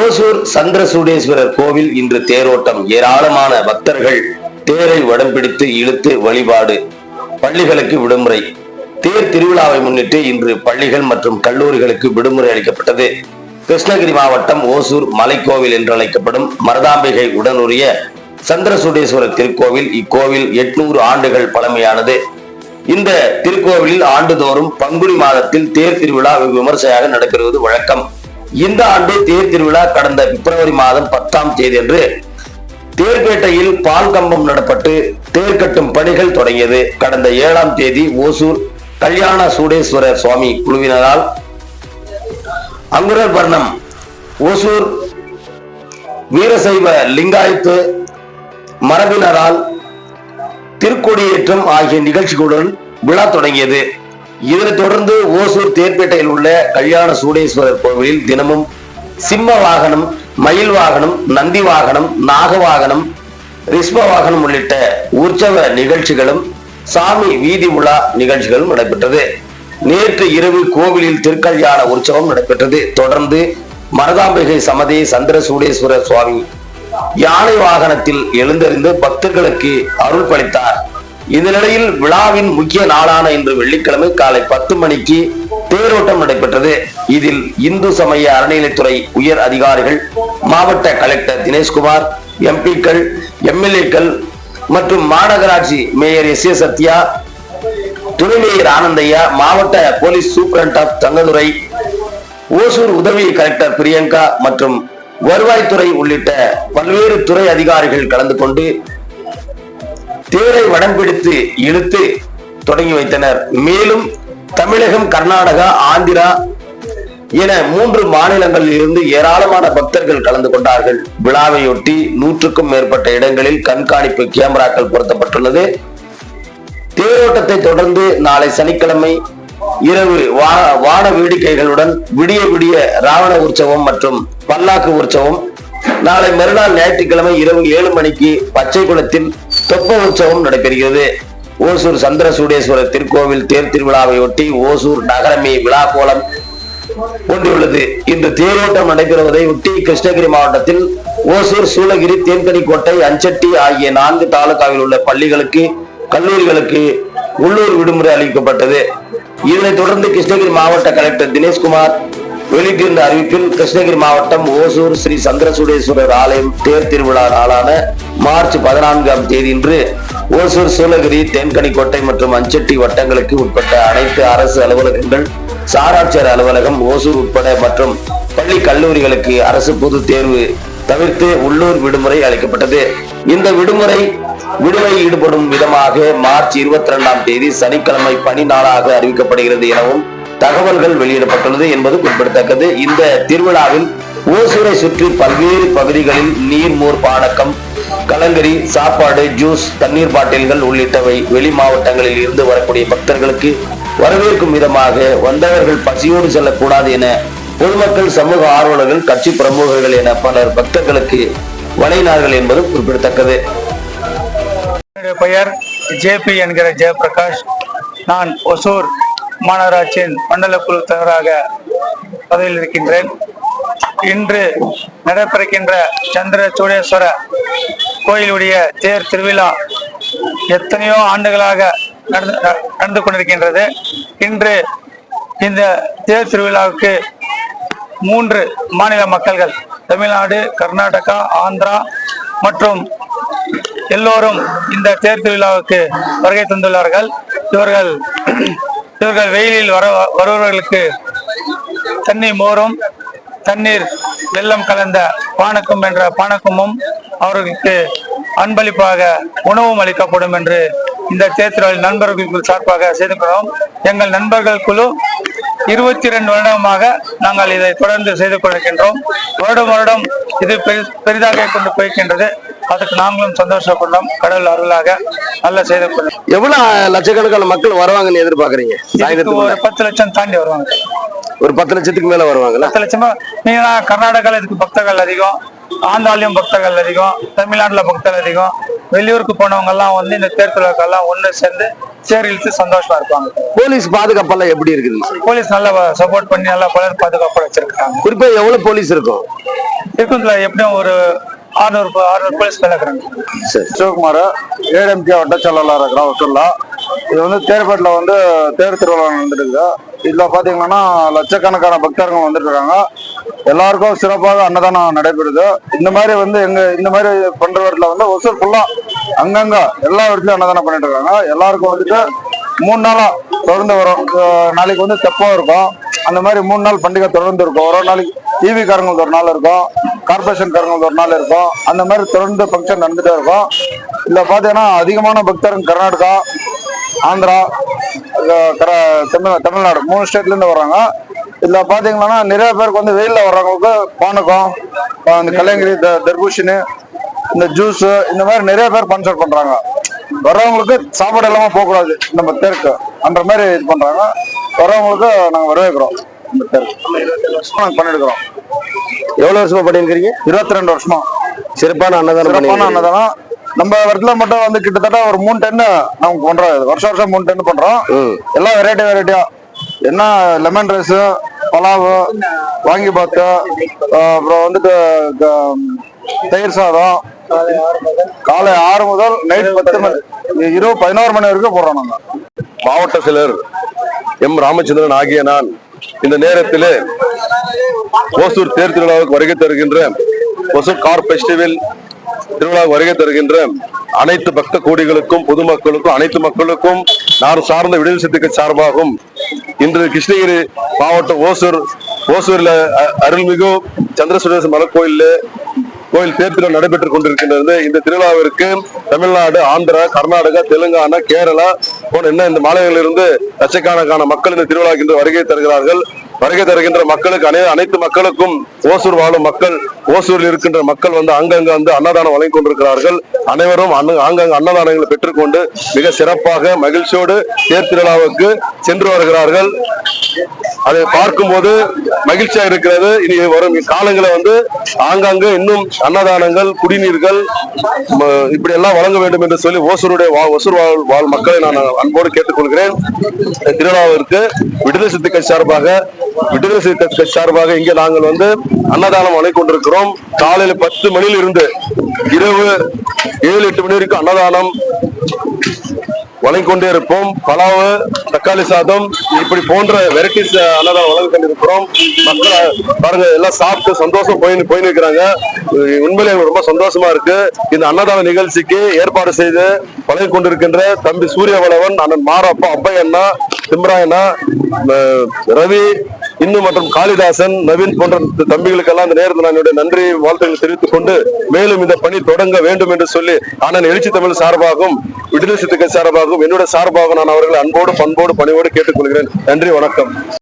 ஓசூர் சந்திரசூடேஸ்வரர் கோவில் இன்று தேரோட்டம். ஏராளமான பக்தர்கள் தேரை வடம் பிடித்து இழுத்து வழிபாடு. பள்ளிகளுக்கு விடுமுறை. தேர் திருவிழாவை முன்னிட்டு இன்று பள்ளிகள் மற்றும் கல்லூரிகளுக்கு விடுமுறை அளிக்கப்பட்டது. கிருஷ்ணகிரி மாவட்டம் ஓசூர் மலைக்கோவில் என்று அழைக்கப்படும் மருதாம்பிகை உடனுரிய சந்திரசூடேஸ்வரர் திருக்கோவில் இக்கோவில் எட்நூறு ஆண்டுகள் பழமையானது. இந்த திருக்கோவிலில் ஆண்டுதோறும் பங்குனி மாதத்தில் தேர் திருவிழா விமர்சையாக நடைபெறுவது வழக்கம். இந்த ஆண்டு தேர் திருவிழா கடந்த பிப்ரவரி மாதம் பத்தாம் தேதி அன்று தேர்பேட்டையில் பால் கம்பம் நடப்பட்டு தேர் கட்டும் பணிகள் தொடங்கியது. கடந்த ஏழாம் தேதி ஓசூர் கல்யாண சூடேஸ்வரர் சுவாமி குழுவினரால் அங்குரர் வர்ணம். ஓசூர் வீரசைவ லிங்காயத்து மரபினரால் திருக்கொடியேற்றம் ஆகிய நிகழ்ச்சிகளுடன் விழா தொடங்கியது. இதனைத் தொடர்ந்து ஓசூர் தேர்பேட்டையில் உள்ள கல்யாண சூடேஸ்வரர் கோவிலில் தினமும் சிம்ம வாகனம் மயில் வாகனம் நந்தி வாகனம் நாக வாகனம் ரிஷ்ப வாகனம் உள்ளிட்ட உற்சவ நிகழ்ச்சிகளும் சாமி வீதி உலா நிகழ்ச்சிகளும் நடைபெற்றது. நேற்று இரவு கோவிலில் திருக்கல்யாண உற்சவம் நடைபெற்றது. தொடர்ந்து மருதாம்பிகை சமதி சந்திர சூடேஸ்வரர் சுவாமி யானை வாகனத்தில் எழுந்தறிந்து பக்தர்களுக்கு அருள் பளித்தார் இந்த நிலையில் விழாவின் முக்கிய நாளான இன்று வெள்ளிக்கிழமை காலை பத்து மணிக்கு தேரோட்டம் நடைபெற்றது. இதில் இந்து சமய அறநிலைத்துறை உயர் அதிகாரிகள் மாவட்ட கலெக்டர் தினேஷ்குமார் எம்பிக்கள் எம்எல்ஏக்கள் மற்றும் மாநகராட்சி மேயர் எஸ் ஏ சத்யா துணை மேயர் ஆனந்தையா மாவட்ட police superintendent of Thangadurai Hosur உதவி கலெக்டர் பிரியங்கா மற்றும் வருவாய்த்துறை உள்ளிட்ட பல்வேறு துறை அதிகாரிகள் கலந்து கொண்டு தேரை வடம் பிடித்து இழுத்து தொடங்கி வைத்தனர். மேலும் தமிழகம் கர்நாடகா ஆந்திரா என மூன்று மாநிலங்களில் இருந்து ஏராளமான பக்தர்கள் கலந்து கொண்டார்கள். விழாவையொட்டி நூற்றுக்கும் மேற்பட்ட இடங்களில் கண்காணிப்பு கேமராக்கள் பொருத்தப்பட்டுள்ளது. தேரோட்டத்தை தொடர்ந்து நாளை சனிக்கிழமை இரவு வா- வான வேடிக்கைகளுடன் விடிய விடிய ராவண உற்சவம் மற்றும் பல்லாக்கு உற்சவம் நாளை மறுநாள் ஞாயிற்றுக்கிழமை இரவு ஏழு மணிக்கு பச்சை குளத்தில் தொப்ப உற்சவம் நடைபெறுகிறது ஓசூர் சந்திரசூடேஸ்வரர் திருக்கோவில் தேர் திருவிழாவை ஒட்டி ஓசூர் நகரமே விழா கோலம் கொண்டுள்ளது இன்று தேரோட்டம் நடைபெறுவதை ஒட்டி கிருஷ்ணகிரி மாவட்டத்தில் ஓசூர் சூளகிரி தேன்கனிக்கோட்டை அஞ்சட்டி ஆகிய நான்கு தாலுகாவில் உள்ள பள்ளிகளுக்கு கல்லூரிகளுக்கு உள்ளூர் விடுமுறை அளிக்கப்பட்டது. இதனைத் தொடர்ந்து கிருஷ்ணகிரி மாவட்ட கலெக்டர் தினேஷ்குமார் வெளியிட்டிருந்த அறிவிப்பில் கிருஷ்ணகிரி மாவட்டம் ஓசூர் ஸ்ரீ சந்திரசூடேஸ்வரர் ஆலயம் தேர் திருவிழா நாளான மார்ச் பதினான்காம் தேதியன்று ஓசூர் சூளகிரி தேன்கனிக்கோட்டை மற்றும் அஞ்சட்டி வட்டங்களுக்கு உட்பட்ட அனைத்து அரசு அலுவலகங்கள் சாராட்சியர் அலுவலகம் ஓசூர் உட்பட மற்றும் பள்ளி கல்லூரிகளுக்கு அரசு பொது தேர்வு தவிர்த்து உள்ளூர் விடுமுறை அளிக்கப்பட்டது. இந்த விடுமுறை விடுமுறை ஈடுபடும் விதமாக மார்ச் இருபத்தி இரண்டாம் தேதி சனிக்கிழமை பணி நாளாக அறிவிக்கப்படுகிறது எனவும் தகவல்கள் வெளியிடப்பட்டுள்ளது என்பது குறிப்பிடத்தக்கது. இந்த திருவிழாவில் ஓசூரை சுற்றி பல்வேறு பகுதிகளில் நீர்மோர் பானக்கம் கலங்கரி சாப்பாடு ஜூஸ் தண்ணீர் பாட்டில்கள் உள்ளிட்டவை வெளி மாவட்டங்களில் இருந்து வரக்கூடிய பக்தர்களுக்கு வரவேற்கும் விதமாக வந்தவர்கள் பசியோடு செல்லக்கூடாது என பொதுமக்கள் சமூக ஆர்வலர்கள் கட்சி பிரமுகர்கள் என பலர் பக்தர்களுக்கு வழங்கினார்கள் என்பது குறிப்பிடத்தக்கது. என்னுடைய பெயர் ஜேபி என்கிற ஜெயபிரகாஷ். நான் ஒசூர் மாநகராட்சியின் மண்டல குழு தலைவராக பதவியில் இருக்கின்றேன் இன்று நடைபெறுகின்ற சந்திர சூடேஸ்வர கோயிலுடைய தேர் திருவிழா எத்தனையோ ஆண்டுகளாக நடந்து நடந்து கொண்டிருக்கின்றது. இன்று இந்த தேர் திருவிழாவுக்கு மூன்று மாநில மக்கள்கள் தமிழ்நாடு கர்நாடகா ஆந்திரா மற்றும் எல்லோரும் இந்த தேர் திருவிழாவுக்கு வருகை தந்துள்ளார்கள். இவர்கள் இவர்கள் வெயிலில் வர வருபவர்களுக்கு தண்ணீர் மோரும் தண்ணீர் வெள்ளம் கலந்த பானக்கம் என்ற பானக்கமும் அவர்களுக்கு அன்பளிப்பாக உணவும் அளிக்கப்படும் என்று இந்த தேர்தலில் நண்பர்கள் சார்பாக செய்து கொள்வோம் எங்கள் நண்பர்கள் குழு இருபத்தி ரெண்டு வருடமாக நாங்கள் இதை தொடர்ந்து செய்து கொண்டிருக்கின்றோம். வருடம் வருடம் இது பெரி- பெரிதாக கொண்டு போய்க்கின்றது. அதுக்கு நாங்களும் சந்தோஷப்படுறோம் கடவுள் அருளாக நல்ல செய்து எவ்வளவு லட்சக்கணக்கான மக்கள் வருவாங்கன்னு எதிர்பார்க்கறீங்க? ஒரு பத்து லட்சம் தாண்டி வருவாங்க. ஒரு பத்து லட்சத்துக்கு மேல வருவாங்களா? பத்து லட்சமா? நீங்க கர்நாடகால இதுக்கு பக்தர்கள் அதிகம் ஆந்திராலையும் பக்தர்கள் அதிகம் தமிழ்நாட்டுல பக்தர்கள் அதிகம். வெளியூருக்கு போனவங்க எல்லாம் வந்து இந்த தேர் திருவிழாக்கெல்லாம் ஒண்ணு சேர்ந்து இழுத்து சந்தோஷமா இருப்பாங்க. போலீஸ் பாதுகாப்பெல்லாம் எப்படி இருக்குது? போலீஸ் நல்லா சப்போர்ட் பண்ணி நல்லா பலர் பாதுகாப்போட வச்சிருக்காங்க. குறிப்பா எவ்வளவு போலீஸ் இருக்கும்? திருக்குந்தில் எப்படியும் ஒரு ஆறுநூறு வேலை இருக்கிறாங்க சரி. சிவகுமார் ஏடிஎம்கே வட்ட செயலாளர் இருக்கிறோம் வசூல்ல இது வந்து தேர்பேட்டில் வந்து தேர் திருவிழா நடந்துருக்கு இதில் பார்த்தீங்கன்னா லட்சக்கணக்கான பக்தர்கள் வந்துட்டு இருக்காங்க. எல்லாருக்கும் சிறப்பாக அன்னதானம் நடைபெறுது. இந்த மாதிரி வந்து எங்க இந்த மாதிரி இடத்துல வந்து ஒசூர் ஃபுல்லா அங்கங்க எல்லா இடத்துலயும் அன்னதானம் பண்ணிட்டு இருக்காங்க. எல்லாருக்கும் வந்துட்டு மூணு நாளா தொடர்ந்து வரும். நாளைக்கு வந்து தெப்பம் இருக்கும். அந்த மாதிரி மூணு நாள் பண்டிகை தொடர்ந்து இருக்கும். ஒரு நாளைக்கு டிவி காரங்களுக்கு ஒரு நாள் இருக்கும். கார்பரேஷன் காரங்களுக்கு ஒரு நாள் இருக்கும். அந்த மாதிரி தொடர்ந்து ஃபங்க்ஷன் நடந்துட்டே இருக்கும். இதில் பார்த்தீங்கன்னா அதிகமான பக்தர்கள் கர்நாடகா ஆந்திரா கர- தமிழ் தமிழ்நாடு மூணு ஸ்டேட்லேருந்து வர்றாங்க. இதில் பார்த்தீங்கன்னா நிறைய பேருக்கு வந்து வெயிலில் வர்றவங்களுக்கு பானகம் இந்த கலைஞரி த- தர்பூஷணி இந்த ஜூஸ் இந்த மாதிரி நிறைய பேர் ஸ்பான்சர் பண்ணுறாங்க வர்றவங்களுக்கு சாப்பாடு இல்லாமல் போகக்கூடாது நம்ம தெருக்கு. அந்த மாதிரி இது பண்ணுறாங்க வர்றவங்களுக்கு நாங்கள் வரவேற்கிறோம். தெருக்கு நாங்க பண்ணிருக்கிறோம். எவ்வளவு வருஷமா பண்ணிருக்கீங்க இருபத்தி ரெண்டு வருஷமா. சிறப்பான அன்னதானம் சிறப்பான. அன்னதானம். நம்ம இடத்துல மட்டும் வந்து கிட்டத்தட்ட ஒரு மூணு டென்னு நாங்க பண்றோம். வருஷம் வருஷம் மூணு டென்னு பண்றோம். எல்லாம் வெரைட்டி வெரைட்டியா என்ன லெமன் ரைஸ் பலாவு வாங்கி பாத்து அப்புறம் வந்துட்டு தயிர் சாதம். காலை ஆறு முதல் நைட் பத்து மணி இரவு பதினோரு மணி வரைக்கும் போடுறோம் நாங்க. மாவட்ட செயலர் எம். ராமச்சந்திரன் ஆகிய நான் இந்த நேரத்திலே ஓசூர் தேர் திருவிழாவுக்கு வருகை தருகின்ற ஓசூர் கார் ஃபெஸ்டிவல் திருவிழாவுக்கு வருகை தருகின்ற அனைத்து பக்த கோடிகளுக்கும் பொதுமக்களுக்கும் அனைத்து மக்களுக்கும் நான் சார்ந்த விடுதலை சத்துக்கு சார்பாகவும் இன்று கிருஷ்ணகிரி மாவட்டம் ஓசூர் ஓசூர்ல அ- அருள்மிகு சந்திரசுரேச மலைக்கோயில்ல கோயில் தேர் திருவிழா நடைபெற்றுக் கொண்டிருக்கின்றது. இந்த திருவிழாவிற்கு தமிழ்நாடு ஆந்திரா கர்நாடகா தெலுங்கானா கேரளா போன்ற இன்னும் இந்த மாநிலங்களிலிருந்து லட்சக்கணக்கான மக்கள் இந்த திருவிழாவுக்கு இன்று வருகை தருகிறார்கள். வருகை தருகின்ற மக்களுக்கு அனை அனைத்து மக்களுக்கும் ஓசூர் வாழும் மக்கள் ஓசூரில் இருக்கின்ற மக்கள் வந்து அங்கங்க வந்து அன்னதானம் வழங்கி கொண்டிருக்கிறார்கள். அனைவரும் அன்ன- ஆங்காங்க அன்னதானங்களை பெற்றுக்கொண்டு மிக சிறப்பாக மகிழ்ச்சியோடு தேர் திருவிழாவுக்கு சென்று வருகிறார்கள். அதை பார்க்கும்போது மகிழ்ச்சியா இருக்கிறது. இனி வரும் காலங்களை வந்து ஆங்காங்கு இன்னும் அன்னதானங்கள் குடிநீர்கள் இப்படி எல்லாம் வழங்க வேண்டும் என்று சொல்லி ஓசூருடைய ஒசூர் ஓசூர் வாழ் வாழ் மக்களை நான் அன்போடு கேட்டுக்கொள்கிறேன். திருவிழாவிற்கு விடுதலை சித்து கட்சி சார்பாக விடுதலை சித்து கட்சி சார்பாக இங்கே நாங்கள் வந்து அன்னதானம் வழங்கி கொண்டிருக்கிறோம். காலையில பத்து மணியில் இருந்து இரவு ஏழு எட்டு மணி வரைக்கும் அன்னதானம் வழங்கிக்கொண்டே இருப்போம். பலாவு தக்காளி சாதம் இப்படி போன்ற வெரைட்டிஸ் அன்னதானம் வழங்கி கொண்டிருக்கிறோம். மக்கள் பாருங்க எல்லாம் சாப்பிட்டு சந்தோஷம் போய் போய் நிற்கிறாங்க உண்மையில எங்களுக்கு ரொம்ப சந்தோஷமா இருக்கு. இந்த அன்னதான நிகழ்ச்சிக்கு ஏற்பாடு செய்து வழங்கி கொண்டிருக்கின்ற தம்பி சூரியவளவன் அண்ணன் மாரப்பா அப்பையண்ணா திம்ராயண்ணா ரவி இன்னும் மற்றும் காளிதாசன் நவீன் போன்ற தம்பிகளுக்கெல்லாம் இந்த நேரத்தில் நான் என்னுடைய நன்றி வாழ்த்துக்களை தெரிவித்துக் கொண்டு மேலும் இந்த பணி தொடங்க வேண்டும் என்று சொல்லி ஆனால் எழுச்சி தமிழ் சார்பாகவும் விடுதலை சித்துக்கள் சார்பாகவும் என்னுடைய சார்பாகவும் நான் அவர்களை அன்போடு பண்போடு பணிவோடு கேட்டுக்கொள்கிறேன். நன்றி வணக்கம்.